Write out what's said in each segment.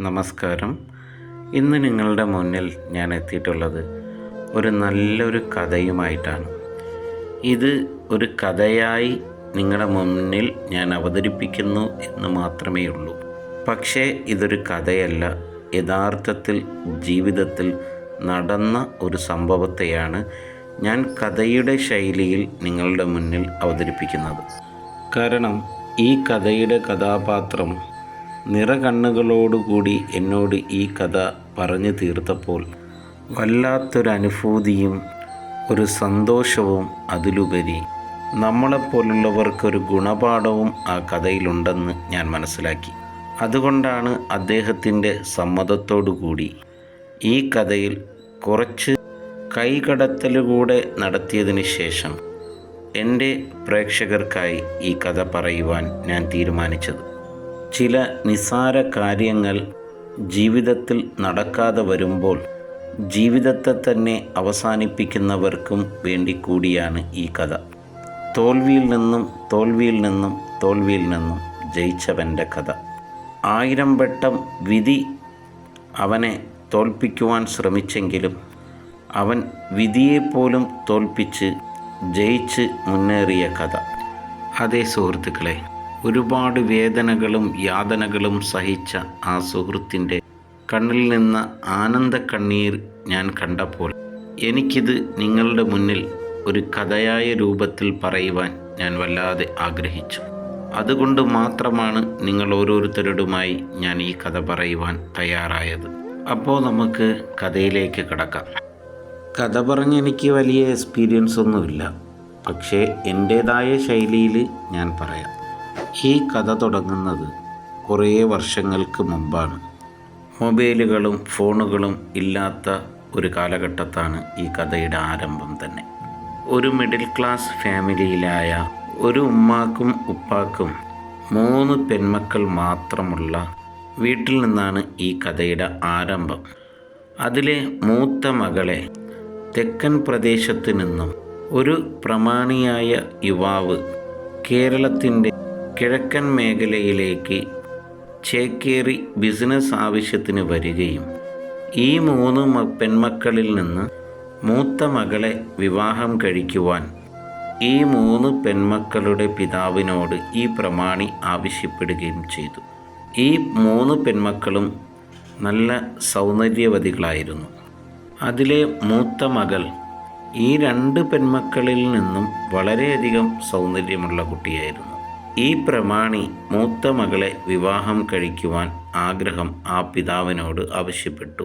നമസ്കാരം. ഇന്ന് നിങ്ങളുടെ മുന്നിൽ ഞാൻ എത്തിയിട്ടുള്ളത് ഒരു നല്ലൊരു കഥയുമായിട്ടാണ്. ഇത് ഒരു കഥയായി നിങ്ങളുടെ മുന്നിൽ ഞാൻ അവതരിപ്പിക്കുന്നു എന്ന് മാത്രമേ ഉള്ളൂ. പക്ഷേ ഇതൊരു കഥയല്ല. യഥാർത്ഥത്തിൽ ജീവിതത്തിൽ നടന്ന ഒരു സംഭവത്തെയാണ് ഞാൻ കഥയുടെ ശൈലിയിൽ നിങ്ങളുടെ മുന്നിൽ അവതരിപ്പിക്കുന്നത്. കാരണം ഈ കഥയുടെ കഥാപാത്രം നിറകണ്ണുകളോടുകൂടി എന്നോട് ഈ കഥ പറഞ്ഞു തീർത്തപ്പോൾ വല്ലാത്തൊരനുഭൂതിയും ഒരു സന്തോഷവും അതിലുപരി. നമ്മളെപ്പോലുള്ളവർക്കൊരു ഗുണപാഠവും ആ കഥയിലുണ്ടെന്ന് ഞാൻ മനസ്സിലാക്കി. അതുകൊണ്ടാണ് അദ്ദേഹത്തിന്റെ സമ്മതത്തോടു കൂടി ഈ കഥയിൽ കുറച്ച് കൈകടത്തലുകൂടെ നടത്തിയതിന് ശേഷം എന്റെ പ്രേക്ഷകർക്കായി ഈ കഥ പറയുവാൻ ഞാൻ തീരുമാനിച്ചത്. ചില നിസാര കാര്യങ്ങൾ ജീവിതത്തിൽ നടക്കാതെ വരുമ്പോൾ ജീവിതത്തെ തന്നെ അവസാനിപ്പിക്കുന്നവർക്കും വേണ്ടി കൂടിയാണ് ഈ കഥ. തോൽവിയിൽ നിന്നും തോൽവിയിൽ നിന്നും തോൽവിയിൽ നിന്നും ജയിച്ചവന്റെ കഥ. ആയിരം വട്ടം വിധി അവനെ തോൽപ്പിക്കുവാൻ ശ്രമിച്ചെങ്കിലും അവൻ വിധിയെപ്പോലും തോൽപ്പിച്ച് ജയിച്ച് മുന്നേറിയ കഥ. അതേ സുഹൃത്തുക്കളെ ഒരുപാട് വേദനകളും യാതനകളും സഹിച്ച ആ സുഹൃത്തിന്റെ കണ്ണിൽ നിന്ന് ആനന്ദ കണ്ണീർ ഞാൻ കണ്ടപ്പോൾ എനിക്കിത് നിങ്ങളുടെ മുന്നിൽ ഒരു കഥയായ രൂപത്തിൽ പറയുവാൻ ഞാൻ വല്ലാതെ ആഗ്രഹിച്ചു. അതുകൊണ്ട് മാത്രമാണ് നിങ്ങൾ ഓരോരുത്തരോടുമായി ഞാൻ ഈ കഥ പറയുവാൻ തയ്യാറായത്. അപ്പോൾ നമുക്ക് കഥയിലേക്ക് കിടക്കാം. കഥ പറഞ്ഞ് എനിക്ക് വലിയ എക്സ്പീരിയൻസ് ഒന്നുമില്ല. പക്ഷേ എന്റേതായ ശൈലിയിൽ ഞാൻ പറയാം. ഈ കഥ തുടങ്ങുന്നത് കുറേ വർഷങ്ങൾക്ക് മുമ്പാണ്. മൊബൈലുകളും ഫോണുകളും ഇല്ലാത്ത ഒരു കാലഘട്ടത്താണ് ഈ കഥയുടെ ആരംഭം തന്നെ. ഒരു മിഡിൽ ക്ലാസ് ഫാമിലിയിലായ ഒരു ഉമ്മാക്കും ഉപ്പാക്കും മൂന്ന് പെൺമക്കൾ മാത്രമുള്ള വീട്ടിൽ നിന്നാണ് ഈ കഥയുടെ ആരംഭം. അതിലെ മൂത്ത മകളെ തെക്കൻ പ്രദേശത്ത് നിന്നും ഒരു പ്രമാണിയായ യുവാവ് കേരളത്തിന്റെ കിഴക്കൻ മേഖലയിലേക്ക് ചേക്കേറി ബിസിനസ് ആവശ്യത്തിന് വരികയും ഈ മൂന്ന് പെൺമക്കളിൽ നിന്ന് മൂത്ത മകളെ വിവാഹം കഴിക്കുവാൻ ഈ മൂന്ന് പെൺമക്കളുടെ പിതാവിനോട് ഈ പ്രമാണി ആവശ്യപ്പെടുകയും ചെയ്തു. ഈ മൂന്ന് പെൺമക്കളും നല്ല സൗന്ദര്യവതികളായിരുന്നു. അതിലെ മൂത്ത മകൾ ഈ രണ്ട് പെൺമക്കളിൽ നിന്നും വളരെയധികം സൗന്ദര്യമുള്ള കുട്ടിയായിരുന്നു. ഈ പ്രമാണി മൂത്ത മകളെ വിവാഹം കഴിക്കുവാൻ ആഗ്രഹം ആ പിതാവിനോട് ആവശ്യപ്പെട്ടു.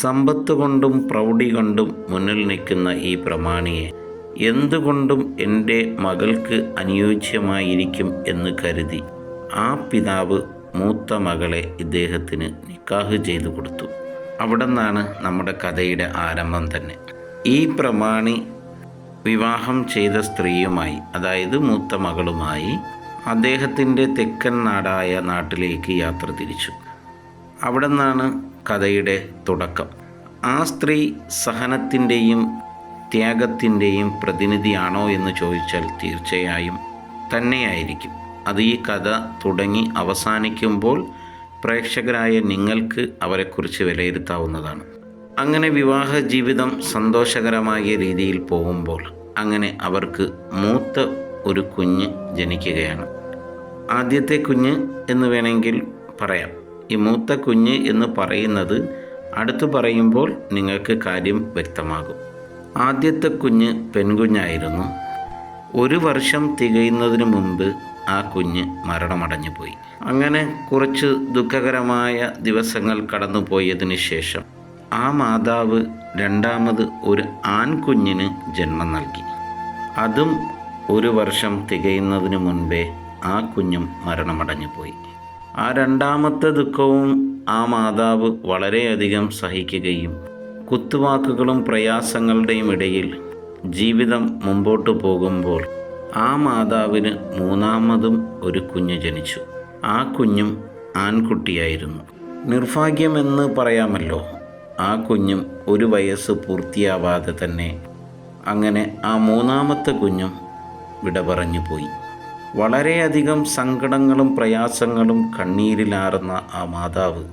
സമ്പത്ത് കൊണ്ടും പ്രൗഢി കൊണ്ടും മുന്നിൽ നിൽക്കുന്ന ഈ പ്രമാണിയെ എന്തുകൊണ്ടും എന്റെ മകൾക്ക് അനുയോജ്യമായിരിക്കും എന്ന് കരുതി ആ പിതാവ് മൂത്ത മകളെ ഇദ്ദേഹത്തിന് നിക്കാഹ് ചെയ്തു കൊടുത്തു. അവിടെ നിന്നാണ് നമ്മുടെ കഥയുടെ ആരംഭം തന്നെ. ഈ പ്രമാണി വിവാഹം ചെയ്ത സ്ത്രീയുമായി അതായത് മൂത്ത മകളുമായി അദ്ദേഹത്തിന്റെ തെക്കൻ നാടായ നാട്ടിലേക്ക് യാത്ര തിരിച്ചു. അവിടെ നിന്നാണ് കഥയുടെ തുടക്കം. ആ സ്ത്രീ സഹനത്തിന്റെയും ത്യാഗത്തിന്റെയും പ്രതിനിധിയാണോ എന്ന് ചോദിച്ചാൽ തീർച്ചയായും തന്നെയായിരിക്കും. അത് ഈ കഥ തുടങ്ങി അവസാനിക്കുമ്പോൾ പ്രേക്ഷകരായ നിങ്ങൾക്ക് അവരെക്കുറിച്ച് വിലയിരുത്താവുന്നതാണ്. അങ്ങനെ വിവാഹ ജീവിതം സന്തോഷകരമായ രീതിയിൽ പോകുമ്പോൾ അങ്ങനെ അവർക്ക് മൂത്ത ഒരു കുഞ്ഞ് ജനിക്കുകയാണ്. ആദ്യത്തെ കുഞ്ഞ് എന്ന് വേണമെങ്കിൽ പറയാം. ഈ മൂത്ത കുഞ്ഞ് എന്ന് പറയുന്നത് അടുത്തു പറയുമ്പോൾ നിങ്ങൾക്ക് കാര്യം വ്യക്തമാകും. ആദ്യത്തെ കുഞ്ഞ് പെൺകുഞ്ഞായിരുന്നു. ഒരു വർഷം തികയുന്നതിന് മുമ്പ് ആ കുഞ്ഞ് മരണമടഞ്ഞു പോയി അങ്ങനെ കുറച്ച് ദുഃഖകരമായ ദിവസങ്ങൾ കടന്നുപോയതിന് ശേഷം ആ മാതാവ് രണ്ടാമത് ഒരു ആൺകുഞ്ഞിന് ജന്മം നൽകി. അതും ഒരു വർഷം തികയുന്നതിന് മുൻപേ ആ കുഞ്ഞും മരണമടഞ്ഞുപോയി ആ രണ്ടാമത്തെ ദുഃഖവും ആ മാതാവ് വളരെയധികം സഹിക്കുകയും കുത്തുവാക്കുകളും പ്രയാസങ്ങളുടെയും ഇടയിൽ ജീവിതം മുമ്പോട്ട് പോകുമ്പോൾ ആ മാതാവിന് മൂന്നാമതും ഒരു കുഞ്ഞ് ജനിച്ചു. ആ കുഞ്ഞും ആൺകുട്ടിയായിരുന്നു. നിർഭാഗ്യമെന്ന് പറയാമല്ലോ. ആ കുഞ്ഞും ഒരു വയസ്സ് പൂർത്തിയാവാതെ തന്നെ അങ്ങനെ ആ മൂന്നാമത്തെ കുഞ്ഞും വിട പറഞ്ഞു പോയി. വളരെയധികം സങ്കടങ്ങളും പ്രയാസങ്ങളും കണ്ണീരിലാറുന്ന ആ മാതാവ്.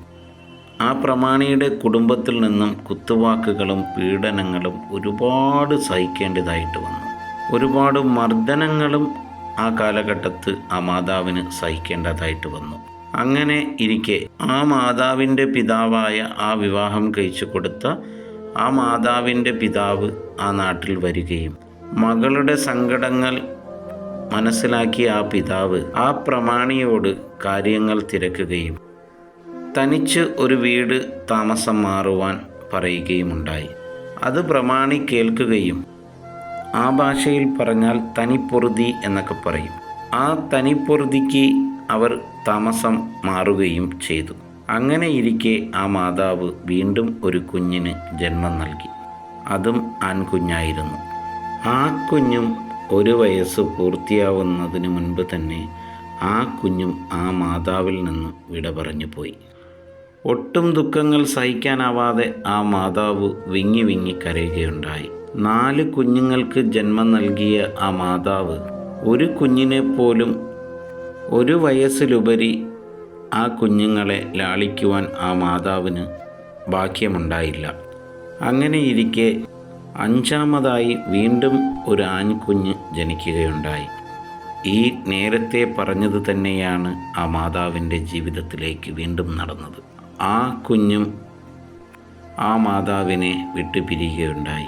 ആ പ്രമാണിയുടെ കുടുംബത്തിൽ നിന്നും കുത്തുവാക്കുകളും പീഡനങ്ങളും ഒരുപാട് സഹിക്കേണ്ടതായിട്ട് വന്നു. ഒരുപാട് മർദ്ദനങ്ങളും ആ കാലഘട്ടത്ത് ആ മാതാവിന് സഹിക്കേണ്ടതായിട്ട് വന്നു. അങ്ങനെ ഇരിക്കെ ആ മാതാവിന്റെ പിതാവായ ആ വിവാഹം കഴിച്ചു കൊടുത്ത ആ മാതാവിന്റെ പിതാവ് ആ നാട്ടിൽ വരികയും മകളുടെ സങ്കടങ്ങൾ മനസ്സിലാക്കിയ ആ പിതാവ് ആ പ്രമാണിയോട് കാര്യങ്ങൾ തിരക്കുകയും തനിച്ച് ഒരു വീട് താമസം മാറുവാൻ പറയുകയുമുണ്ടായി. അത് പ്രമാണി കേൾക്കുകയും ആ ഭാഷയിൽ പറഞ്ഞാൽ തനിപ്പൊറുതി എന്നൊക്കെ പറയും. ആ തനിപ്പൊറുതിക്ക് അവർ താമസം മാറുകയും ചെയ്തു. അങ്ങനെ ഇരിക്കെ ആ മാതാവ് വീണ്ടും ഒരു കുഞ്ഞിന് ജന്മം നൽകി. അതും ആൺകുഞ്ഞായിരുന്നു. ആ കുഞ്ഞും ഒരു വയസ്സ് പൂർത്തിയാവുന്നതിന് മുൻപ് തന്നെ ആ കുഞ്ഞും ആ മാതാവിൽ നിന്ന് വിട പറഞ്ഞു പോയി. ഒട്ടും ദുഃഖങ്ങൾ സഹിക്കാനാവാതെ ആ മാതാവ് വിങ്ങി വിങ്ങി കരയുകയുണ്ടായി. നാല് കുഞ്ഞുങ്ങൾക്ക് ജന്മം നൽകിയ ആ മാതാവ് ഒരു കുഞ്ഞിനെ പോലും ഒരു വയസ്സിലുപരി ആ കുഞ്ഞുങ്ങളെ ലാളിക്കുവാൻ ആ മാതാവിന് ഭാഗ്യമുണ്ടായില്ല. അങ്ങനെ ഇരിക്കെ അഞ്ചാമതായി വീണ്ടും ഒരു ആൺകുഞ്ഞ് ജനിക്കുകയുണ്ടായി. ഈ നേരത്തെ പറഞ്ഞത് തന്നെയാണ് ആ മാതാവിന്റെ ജീവിതത്തിലേക്ക് വീണ്ടും നടന്നത്. ആ കുഞ്ഞും ആ മാതാവിനെ വിട്ടുപിരിയുകയുണ്ടായി.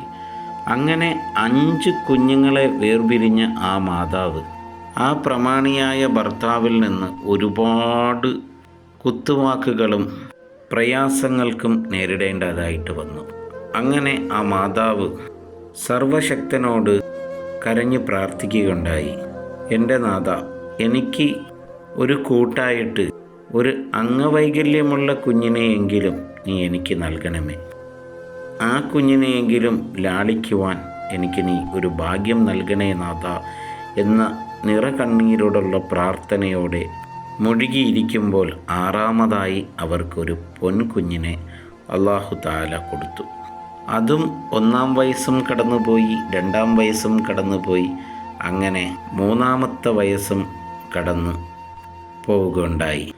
അങ്ങനെ അഞ്ച് കുഞ്ഞുങ്ങളെ വേർപിരിഞ്ഞ ആ മാതാവ് ആ പ്രമാണിയായ ഭർത്താവിൽ നിന്ന് ഒരുപാട് കുത്തുവാക്കുകളും പ്രയാസങ്ങൾക്കും നേരിടേണ്ടതായിട്ട് വന്നു. അങ്ങനെ ആ മാതാവ് സർവശക്തനോട് കരഞ്ഞു പ്രാർത്ഥിക്കുകയുണ്ടായി. എന്റെ നാഥ എനിക്ക് ഒരു കൂട്ടായിട്ട് ഒരു അംഗവൈകല്യമുള്ള കുഞ്ഞിനെയെങ്കിലും നീ എനിക്ക് നൽകണമേ. ആ കുഞ്ഞിനെയെങ്കിലും ലാളിക്കുവാൻ എനിക്ക് നീ ഒരു ഭാഗ്യം നൽകണേ നാഥ എന്ന നിറകണ്ണീരോടുള്ള പ്രാർത്ഥനയോടെ മുഴുകിയിരിക്കുമ്പോൾ ആറാമതായി അവർക്കൊരു പൊൻകുഞ്ഞിനെ അള്ളാഹു താല കൊടുത്തു. അതും ഒന്നാം വയസ്സും കടന്നുപോയി രണ്ടാം വയസ്സും കടന്നുപോയി. അങ്ങനെ മൂന്നാമത്തെ വയസ്സും കടന്നു പോവുകയുണ്ടായി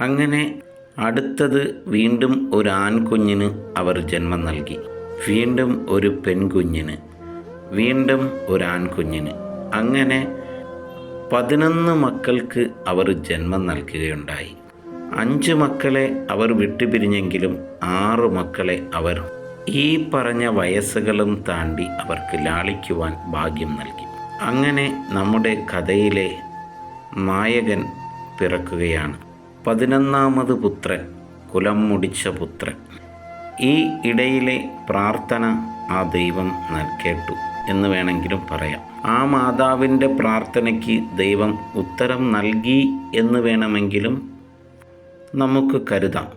അങ്ങനെ അടുത്തത് വീണ്ടും ഒരു ആൺകുഞ്ഞിന് അവർ ജന്മം നൽകി. വീണ്ടും ഒരു പെൺകുഞ്ഞിന്. വീണ്ടും ഒരു ആൺകുഞ്ഞിന്. അങ്ങനെ പതിനൊന്ന് മക്കൾക്ക് അവർ ജന്മം നൽകുകയുണ്ടായി. അഞ്ച് മക്കളെ അവർ വിട്ടുപിരിഞ്ഞെങ്കിലും ആറ് മക്കളെ അവർ ഈ പറഞ്ഞ വയസ്സുകളും താണ്ടി അവർക്ക് ലാളിക്കുവാൻ ഭാഗ്യം നൽകി. അങ്ങനെ നമ്മുടെ കഥയിലെ നായകൻ പിറക്കുകയാണ്. പതിനൊന്നാമത് പുത്രൻ കുലം മുടിച്ച പുത്രൻ. ഈ ഇടയിലെ പ്രാർത്ഥന ആ ദൈവം നൽകേട്ടു എന്ന് വേണമെങ്കിലും പറയാം. ആ മാതാവിന്റെ പ്രാർത്ഥനയ്ക്ക് ദൈവം ഉത്തരം നൽകി എന്ന് വേണമെങ്കിലും നമുക്ക് കരുതാം.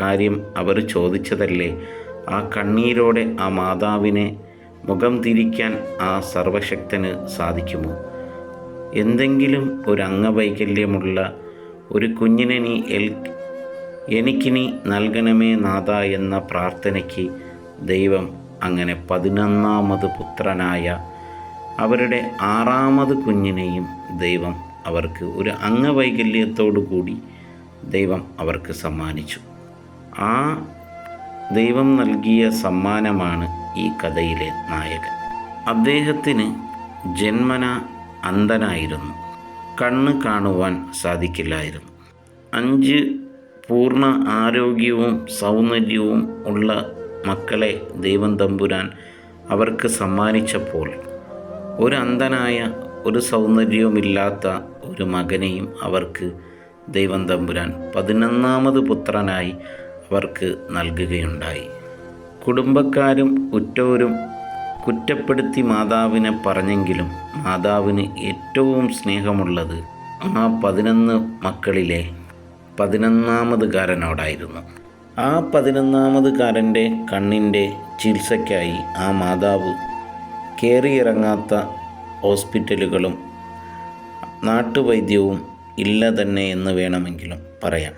കാര്യം അവർ ചോദിച്ചതല്ലേ ആ കണ്ണീരോടെ ആ മാതാവിനെ മുഖം തിരിക്കാൻ ആ സർവശക്തന് സാധിക്കുമോ? എന്തെങ്കിലും ഒരു അംഗവൈകല്യമുള്ള ഒരു കുഞ്ഞിനെ നീ എൽ എനിക്കിനി നൽകണമേ നാഥ എന്ന പ്രാർത്ഥനയ്ക്ക് ദൈവം അങ്ങനെ പതിനൊന്നാമത് പുത്രനായ അവരുടെ ആറാമത് കുഞ്ഞിനെയും ദൈവം അവർക്ക് ഒരു അംഗവൈകല്യത്തോടു കൂടി ദൈവം അവർക്ക് സമ്മാനിച്ചു. ആ ദൈവം നൽകിയ സമ്മാനമാണ് ഈ കഥയിലെ നായകൻ. അദ്ദേഹത്തിന് ജന്മന അന്ധനായിരുന്നു. കണ്ണ് കാണുവാൻ സാധിക്കില്ലായിരുന്നു. അഞ്ച് പൂർണ ആരോഗ്യവും സൗന്ദര്യവും ഉള്ള മക്കളെ ദൈവം തമ്പുരാൻ അവർക്ക് സമ്മാനിച്ചപ്പോൾ ഒരു അന്ധനായ ഒരു സൗന്ദര്യവുമില്ലാത്ത ഒരു മകനെയും അവർക്ക് ദൈവം തമ്പുരാൻ പതിനൊന്നാമത് പുത്രനായി അവർക്ക് നൽകുകയുണ്ടായി. കുടുംബക്കാരും ഉറ്റവരും കുറ്റപ്പെടുത്തി മാതാവിനെ പറഞ്ഞെങ്കിലും മാതാവിന് ഏറ്റവും സ്നേഹമുള്ളത് ആ പതിനൊന്ന് മക്കളിലെ പതിനൊന്നാമതുകാരനോടായിരുന്നു. ആ പതിനൊന്നാമതുകാരന്റെ കണ്ണിന്റെ ചികിത്സയ്ക്കായി ആ മാതാവ് കയറിയിറങ്ങാത്ത ഹോസ്പിറ്റലുകളും നാട്ടുവൈദ്യവും ഇല്ല തന്നെ എന്ന് വേണമെങ്കിലും പറയാം.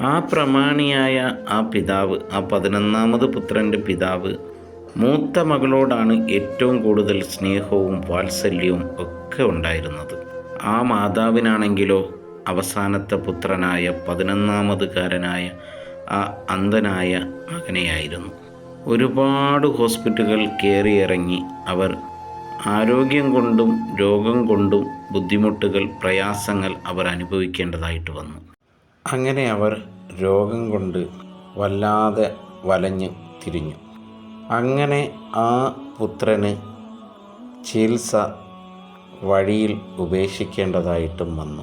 ആ പ്രമാണിയായ ആ പിതാവ് ആ പതിനൊന്നാമത് പുത്രന്റെ പിതാവ് മൂത്ത മകളോടാണ് ഏറ്റവും കൂടുതൽ സ്നേഹവും വാത്സല്യവും ഒക്കെ ഉണ്ടായിരുന്നത്. ആ മാതാവിനാണെങ്കിലോ അവസാനത്തെ പുത്രനായ പതിനൊന്നാമതുകാരനായ ആ അന്ധനായ മകനെയായിരുന്നു. ഒരുപാട് ഹോസ്പിറ്റലുകൾ കയറിയിറങ്ങി അവർ ആരോഗ്യം കൊണ്ടും രോഗം കൊണ്ടും ബുദ്ധിമുട്ടുകൾ പ്രയാസങ്ങൾ അവർ അനുഭവിക്കേണ്ടതായിട്ട് വന്നു. അങ്ങനെ അവർ രോഗം കൊണ്ട് വല്ലാതെ വലഞ്ഞ് തിരിഞ്ഞു. അങ്ങനെ ആ പുത്രന് ചികിത്സ വഴിയിൽ ഉപേക്ഷിക്കേണ്ടതായിട്ടും വന്നു.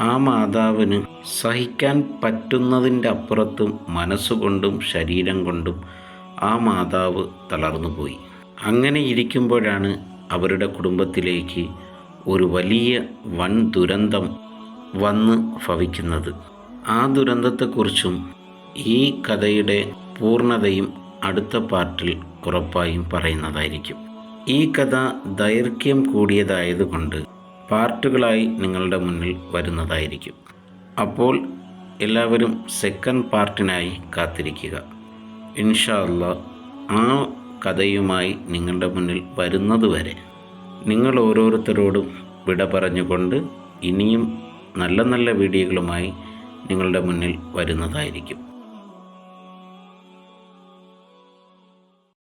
ആ മാതാവിന് സഹിക്കാൻ പറ്റുന്നതിന്റെ അപ്പുറത്തും മനസ്സുകൊണ്ടും ശരീരം കൊണ്ടും ആ മാതാവ് തളർന്നുപോയി അങ്ങനെ ഇരിക്കുമ്പോഴാണ് അവരുടെ കുടുംബത്തിലേക്ക് ഒരു വലിയ വൻ ദുരന്തം വന്ന് ഭവിക്കുന്നത്. ആ ദുരന്തത്തെക്കുറിച്ചും ഈ കഥയുടെ പൂർണതയും അടുത്ത പാർട്ടിൽ ഉറപ്പായും പറയുന്നതായിരിക്കും. ഈ കഥ ദൈർഘ്യം കൂടിയതായതുകൊണ്ട് പാർട്ടുകളായി നിങ്ങളുടെ മുന്നിൽ വരുന്നതായിരിക്കും. അപ്പോൾ എല്ലാവരും സെക്കൻഡ് പാർട്ടിനായി കാത്തിരിക്കുക. ഇൻഷാല്ല ആ കഥയുമായി നിങ്ങളുടെ മുന്നിൽ വരുന്നതുവരെ നിങ്ങൾ ഓരോരുത്തരോടും വിട പറഞ്ഞുകൊണ്ട് ഇനിയും നല്ല നല്ല വീഡിയോകളുമായി നിങ്ങളുടെ മുന്നിൽ വരുന്നതായിരിക്കും.